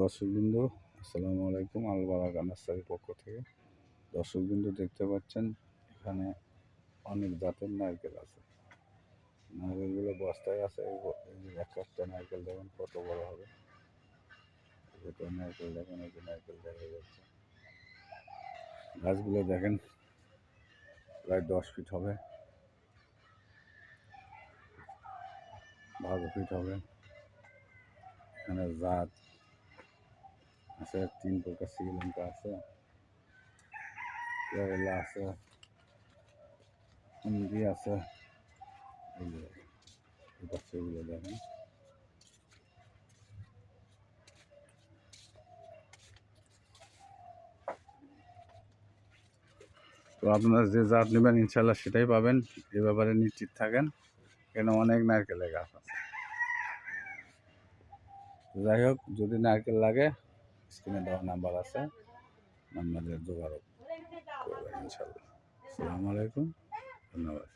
দর্শকবৃন্দ, আসসালামু আলাইকুম আলবারাকা নার্সারির পক্ষ থেকে। দর্শকবৃন্দ, দেখতে পাচ্ছেন এখানে অনেক জাতের নারকেল আছে। নারকেলগুলো বস্তায় আছে এক একটা নারকেল দেখেন কত বড় হবে। নারকেল দেখেন, এই যে নারকেল দেখা যাচ্ছে। গাছগুলো দেখেন, প্রায় দশ ফিট হবে। বারো ফিট হবে। এখানে জাত আছে, তিন প্রকার শ্রীলঙ্কা আছে, কেরালা আছে হিন্দি আছে তো আপনারা যে জাত নেবেন ইনশাল্লাহ সেটাই পাবেন। এ ব্যাপারে নিশ্চিত থাকেন, কেন অনেক নারকেলের গাছ আছে। যাই হোক, যদি নারকেল লাগে স্ক্রিনে দেওয়া নাম্বার আছে। নাম্বারে যোগাযোগ করবেন ইনশাল্লাহ আসসালামু আলাইকুম। ধন্যবাদ।